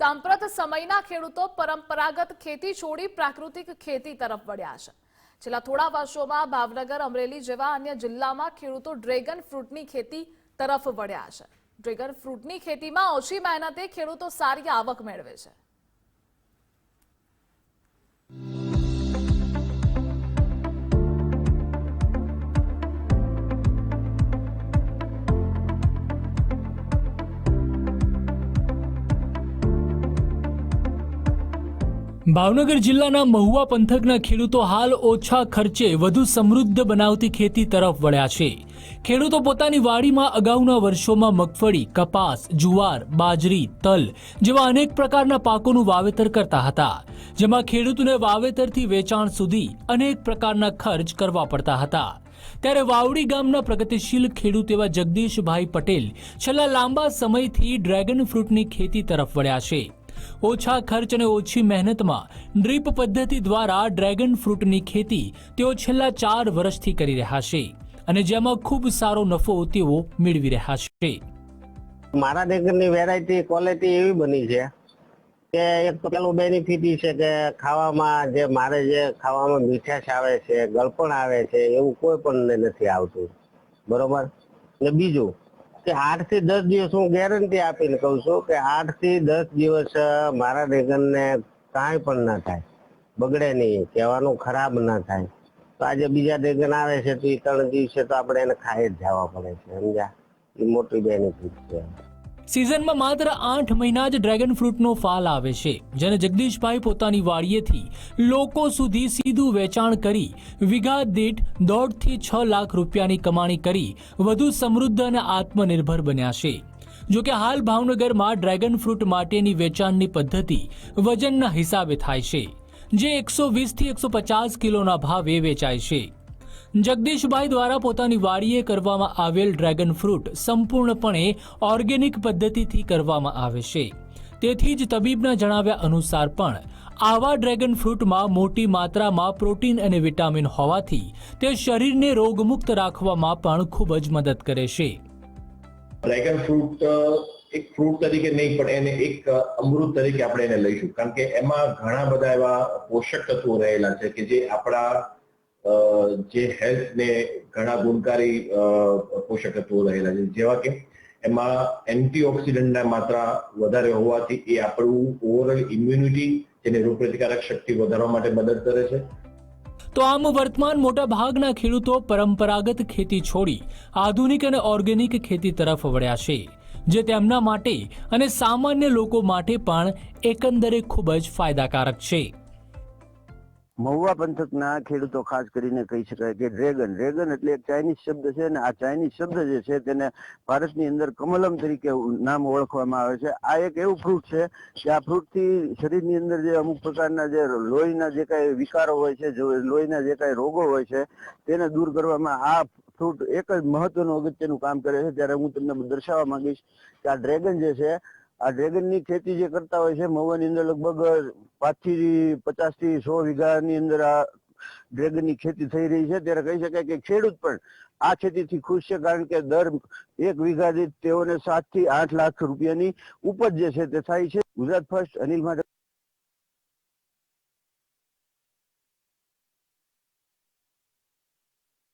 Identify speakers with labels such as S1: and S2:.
S1: સાંપ્રત સમયના ખેડૂતો પરંપરાગત ખેતી છોડી પ્રાકૃતિક ખેતી તરફ વળ્યા છે. છેલ્લા થોડા વર્ષોમાં ભાવનગર, અમરેલી જેવા અન્ય જિલ્લામાં ખેડૂતો ડ્રેગન ફ્રૂટની ખેતી તરફ વળ્યા છે. ડ્રેગન ફ્રૂટની ખેતીમાં ઓછી મહેનતે ખેડૂતો સારી આવક મેળવે છે.
S2: ભાવનગર જિલ્લાના મહુવા પંથકના ખેડૂતો હાલ ઓછા ખર્ચે વધુ સમૃદ્ધ બનાવતી ખેતી તરફ વળ્યા છે. ખેડૂતો પોતાની વાડીમાં અગાઉના વર્ષોમાં મગફળી, કપાસ, જુવાર, બાજરી, તલ જેવા અનેક પ્રકારના પાકોનું વાવેતર કરતા હતા, જેમાં ખેડૂતોને વાવેતરથી વેચાણ સુધી અનેક પ્રકારના ખર્ચ કરવા પડતા હતા. ત્યારે વાવડી ગામના પ્રગતિશીલ ખેડૂત એવા જગદીશભાઈ પટેલ છેલ્લા લાંબા સમયથી ડ્રેગન ફ્રૂટની ખેતી તરફ વળ્યા છે. ઓછા ખર્ચ અને ઓછી મહેનતમાં ડ્રીપ પદ્ધતિ દ્વારા ડ્રેગન ફ્રૂટની ખેતી તેઓ છેલ્લા ચાર વર્ષથી કરી રહ્યા છે અને જેમાં ખૂબ સારો નફો તેઓ મેળવી રહ્યા છે.
S3: મારા ડ્રેગનની વેરાયટી ક્વોલિટી એવી બની છે કે એક તો પેલું બેનિફિટ છે કે ખાવામાં જે મારે જે ખાવામાં મીઠાશ આવે છે, ગળપણ આવે છે, એવું કોઈ પણ નથી આવતું. બરોબર? ને બીજું કે આઠથી દસ દિવસ હું ગેરંટી આપીને કહું છું કે આઠથી દસ દિવસ મારા મારા ડ્રેગનને કાંઈ પણ ના થાય. બગડે નહીં, કહેવાનું ખરાબ ના થાય. તો આજે બીજા ડ્રેગન આવે છે તો એ ત્રણ દિવસે તો આપણે એને ખાઈ જ જવા પડે છે, સમજ્યા? એ મોટી બેનિફિટ છે.
S2: સિઝનમાં માત્ર આઠ મહિના જ ડ્રેગન ફ્રૂટનો ફાલ આવે છે, જેને જગદીશભાઈ પોતાની વાડીએથી લોકો સુધી સીધું વેચાણ કરી વિઘા દીઠ દોઢથી છ લાખ રૂપિયાની કમાણી કરી વધુ સમૃદ્ધ અને આત્મનિર્ભર બન્યા છે. જો કે હાલ ભાવનગરમાં ડ્રેગન ફ્રૂટ માટેની વેચાણની પદ્ધતિ વજનના હિસાબે થાય છે, જે એકસો વીસથી એકસો પચાસ કિલોના ભાવે વેચાય છે. જગદીશભાઈ દ્વારા પોતાની વાડીએ કરવામાં આવેલ ડ્રેગન ફ્રૂટ સંપૂર્ણપણે ઓર્ગેનિક પદ્ધતિથી કરવામાં આવે છે. તેથી જ તબીબના જણાવ્યા અનુસાર પણ, આવા ડ્રેગન ફ્રૂટમાં મોટી માત્રામાં પ્રોટીન અને વિટામિન હોવાથી તે શરીરને રોગમુક્ત રાખવામાં પણ ખૂબ જ મદદ કરે છે.
S4: ડ્રેગન ફ્રૂટ એક ફ્રૂટ તરીકે નહીં, પણ એને એક અમૃત તરીકે આપણે એને લઈશું. કારણ કે એમાં ઘણા બધા એવા પોષક તત્વો રહેલા છે કે જે આપણા જે હેલ્થને ઘણા ગુણકારી પોષક તત્વો રહેલા છે. જેવા કે એમાં એન્ટીઓક્સિડન્ટના માત્રા વધારે હોવાથી એ આપણું ઓવરઓલ ઇમ્યુનિટી જેને રોગપ્રતિકારક શક્તિ વધારવા માટે મદદ કરે છે.
S2: તો આમ વર્તમાન મોટા ભાગના ખેડૂતો પરંપરાગત ખેતી છોડી આધુનિક અને ઓર્ગેનિક ખેતી તરફ વળ્યા છે, જે તેમના માટે અને સામાન્ય લોકો માટે પણ એકંદરે ખૂબ જ ફાયદાકારક છે.
S5: મહુવા પંથકના ખેડૂતો ખાસ કરીને કહી શકાય કે ડ્રેગન. ડ્રેગન એટલે એક ચાઇનીઝ શબ્દ છે અને આ ચાઇનીઝ શબ્દ જે છે તેને ભારતની અંદર કમલમ તરીકે નામ ઓળખવામાં આવે છે. આ એક એવું ફ્રૂટ છે કે આ ફ્રૂટથી શરીરની અંદર જે અમુક પ્રકારના જે લોહીના જે કાંઈ વિકારો હોય છે લોહીના જે કાંઈ રોગો હોય છે, તેને દૂર કરવામાં આ ફ્રૂટ એક જ મહત્વનું અગત્યનું કામ કરે છે. ત્યારે હું તમને દર્શાવવા માંગીશ કે આ ડ્રેગન જે છે, આ ડ્રેગનની ખેતી જે કરતા હોય છે, મહુવાની અંદર લગભગ પાંચથી પચાસથી સો વીઘાની અંદર આ ડ્રેગનની ખેતી થઈ રહી છે. ત્યારે કહી શકાય કે ખેડૂત પણ આ ખેતીથી ખુશ છે કારણ કે દર એક વીઘા દીઠ તેઓને સાતથી આઠ લાખ રૂપિયાની ઉપજ જે છે તે થાય છે. ગુજરાત ફર્સ્ટ અનિલ માટે